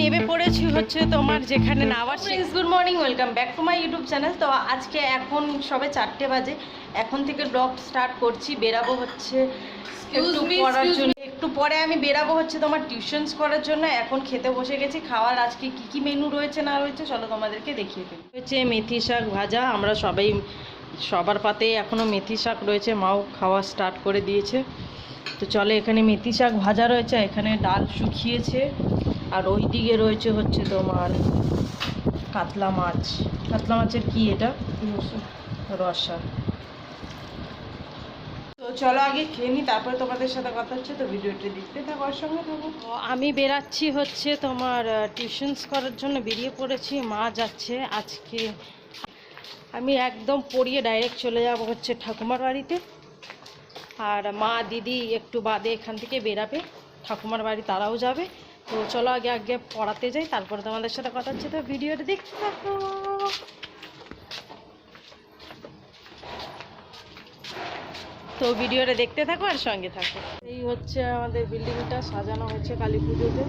নেমে পড়েছি হচ্ছে তোমার যেখানে নাওয়ার friends good morning welcome back to my YouTube channel তো আজকে এখন সবে চারটে বাজে। এখন থেকে ব্লগ স্টার্ট করছি বেরাবো হচ্ছে একটু পড়ার জন্য। একটু পরে আমি বেরাবো হচ্ছে তোমার টিউশনস করার জন্য। এখন খেতে বসে গেছি খাওয়ার আজকে কি কি মেনু রয়েছে না রয়েছে চলো তোমাদেরকে দেখিয়ে ফেলি হচ্ছে মেথি শাক ভাজা আমরা সবাই সবার পাতে এখনও মেথি শাক রয়েছে মাও খাওয়া স্টার্ট করে দিয়েছে। তো চলে এখানে মেথি শাক ভাজা রয়েছে এখানে ডাল শুকিয়েছে। আর ওই দিকে রয়েছে হচ্ছে তোমার কাতলা মাছ। কাতলা মাছের কি এটা? রসা। তো চলো আগে খেয়ে নিই তারপরে তোমাদের সাথে কথা হচ্ছে তো ভিডিওটি দেখতে থাকো আর সঙ্গে থাকো। আমি বেরাচ্ছি হচ্ছে তোমার টিউশনস করার জন্য বেরিয়ে পড়েছি মা যাচ্ছে আজকে। আমি একদম পড়িয়ে ডাইরেক্ট চলে যাব হচ্ছে ঠাকুমার বাড়িতে। আর মা দিদি একটু বাদে এখান থেকে বেরাবে ঠাকুমার বাড়ি তারাও যাবে। তো চলো আগে আগে পড়াতে যাই, তারপরে তোমাদের সাথে কথা হচ্ছে। তো ভিডিওটা দেখতে থাকো। তো ভিডিওটা দেখতে থাকো আর সঙ্গে থাকো। এই হচ্ছে আমাদের বিল্ডিংটা, সাজানো হয়েছে কালী পুজোতে।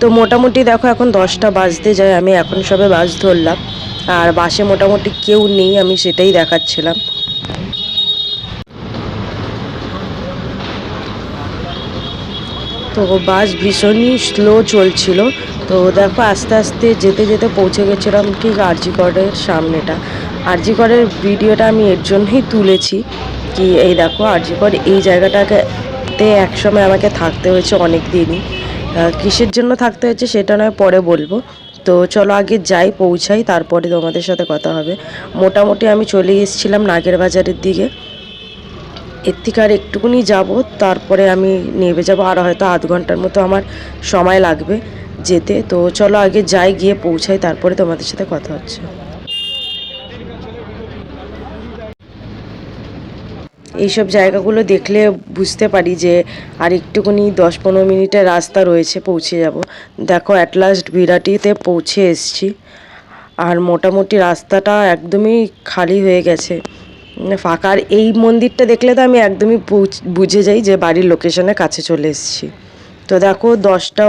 তো মোটামুটি দেখো এখন দশটা বাজতে যায়, আমি এখন সবে বাস ধরলাম। আর বাসে মোটামুটি কেউ নেই, আমি সেটাই দেখাচ্ছিলাম। তো বাস ভীষণই স্লো চলছিল। তো দেখো আস্তে আস্তে যেতে যেতে পৌঁছে গেছিলাম ঠিক আরজিকরের সামনেটা। আরজিকরের ভিডিওটা আমি এর জন্যই তুলেছি কি, এই দেখো আরজিকর এই জায়গাটাতে একসময় আমাকে থাকতে হয়েছে অনেক দিনই কিসের জন্য থাকতে হয়েছে সেটা নয়, পরে বলব। তো চলো আগে যাই, পৌঁছাই, তারপরে তোমাদের সাথে কথা হবে। মোটামুটি আমি চলে এসেছিলাম নাগের বাজারের দিকে। এর থেকে আর একটুকুনি যাব, তারপরে আমি নেমে যাব। আর হয়তো আধ ঘণ্টার মতো আমার সময় লাগবে যেতে। তো চলো আগে যাই, গিয়ে পৌঁছাই, তারপরে তোমাদের সাথে কথা হচ্ছে। এইসব জায়গাগুলো দেখলে বুঝতে পারি যে আর একটুকুনি দশ পনেরো মিনিটের রাস্তা রয়েছে, পৌঁছে যাব। দেখো অ্যাট লাস্ট বিরাটিতে পৌঁছে এসছি। আর মোটামুটি রাস্তাটা একদমই খালি হয়ে গেছে। মানে ফাঁকা। আর এই মন্দিরটা দেখলে তো আমি একদমই বুঝ- যাই যে বাড়ির লোকেশনের কাছে চলে এসেছি। তো দেখো, দশটা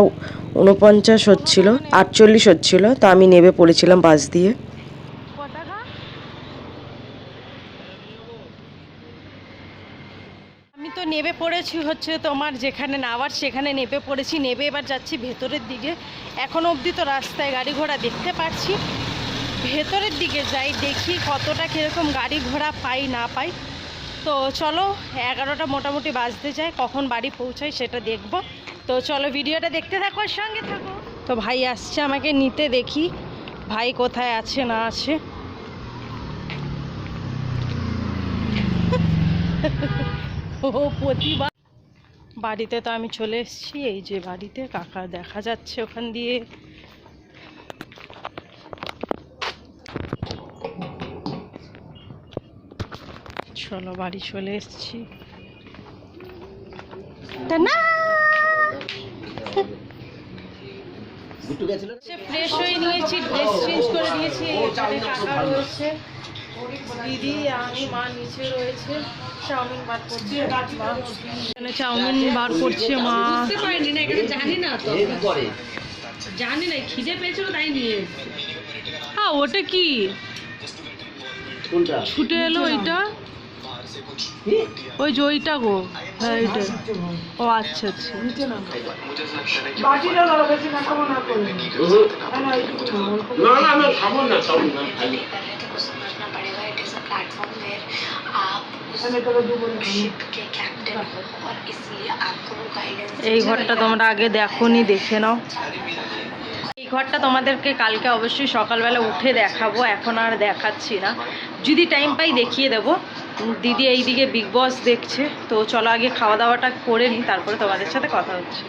উনপঞ্চাশ হচ্ছিল, আটচল্লিশ হচ্ছিল, তো আমি নেবে পড়েছিলাম বাস দিয়ে আমি তো নেবে পড়েছি হচ্ছে তোমার যেখানে নামার সেখানে নেবে পড়েছি, নেবে এবার যাচ্ছি ভেতরের দিকে। এখন অবধি তো রাস্তায় গাড়ি ঘোড়া দেখতে পাচ্ছি। ভেতরের দিকে যাই, দেখি কতটা কীরকম গাড়ি ঘোড়া পাই, না পাই। তো চলো, এগারোটা মোটামুটি বাজতে যায়, কখন বাড়ি পৌঁছাই সেটা দেখব। তো চলো ভিডিওটা দেখতে থাকো সঙ্গে থাকো। তো ভাই আসছে আমাকে নিতে, দেখি ভাই কোথায় আছে, না আছে। প্রতিবার। বাড়িতে তো আমি চলে এসেছি এই যে বাড়িতে কাকা দেখা যাচ্ছে ওখান দিয়ে। চলো বাড়ি চলে এসেছি। ফ্রেশ হয়ে নিয়েছি ড্রেস চেঞ্জ করে দিয়েছি এখানে কাকা রয়েছে। দিদি আমি মা নিচে রয়েছে। চাউমিন বার করছে। মা এখানে চাউমিন বার করছে মা। বুঝতে পারিনি না এখানে জানি না তো। জানি না খিদে পেয়েছিল তাই নিয়ে হ্যাঁ ওটা কি? ছুটে এলো ওইটা? ওই যে ওইটা গো হ্যাঁ এইটা ও আচ্ছা আচ্ছা। না না আমি খাব। না খাব না it is a platform where आप उस शिप के कैप्टन हो और इसलिए आपको वो गाइडेंस এই ঘরটা তোমরা আগে দেখোনি দেখে নাও এই ঘরটা তোমাদেরকে কালকে অবশ্যই সকালবেলা উঠে দেখাবো এখন আর দেখাচ্ছি না যদি টাইম পাই দেখিয়ে দেবো দিদি এইদিকে বিগ বস দেখছে তো চলো আগে খাওয়া দাওয়াটা করে নিই তারপরে তোমাদের সাথে কথা হচ্ছে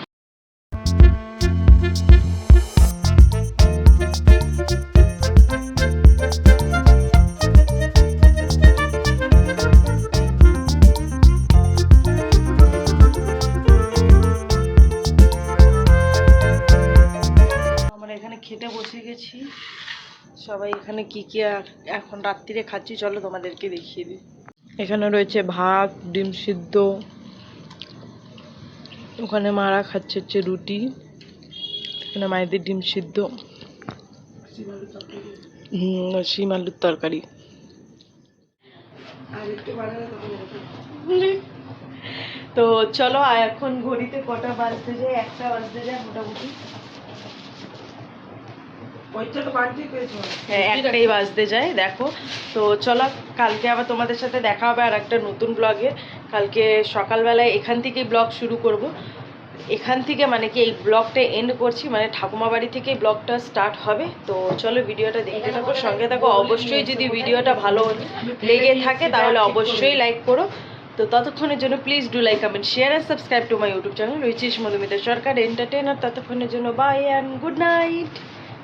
সবাই এখানে কি কি আর- এখন রাত্রিরে খাচ্ছি চলো তোমাদেরকে দেখিয়ে দিই। এখানে রয়েছে ভাত ডিম সিদ্ধ। ওখানে মারা খাচ্ছে হচ্ছে রুটি। এখানে মায়েদের ডিম সিদ্ধ। হুম শিম আলুর তরকারি। তো চলো এখন ঘড়িতে কটা বাজতে যায়? একটা বাজতে যায় মোটামুটি। হ্যাঁ একটাই বাজতে যায় দেখো। তো চলো কালকে আবার তোমাদের সাথে দেখা হবে আর একটা নতুন ব্লগে কালকে সকালবেলায় এখান থেকেই ব্লগ শুরু করব। এখান থেকে মানে কি এই ব্লগটা এন্ড করছি মানে ঠাকুমা বাড়ি থেকেই ব্লগটা স্টার্ট হবে। তো চলো ভিডিওটা দেখতে থাকো সঙ্গে থাকো। অবশ্যই যদি ভিডিওটা ভালো লেগে থাকে তাহলে অবশ্যই লাইক করো। তো ততক্ষণের জন্য please do like comment share R subscribe to my YouTube channel রয়েছিস Madhumita Sarkar entertainer ততক্ষণের জন্য bye and good night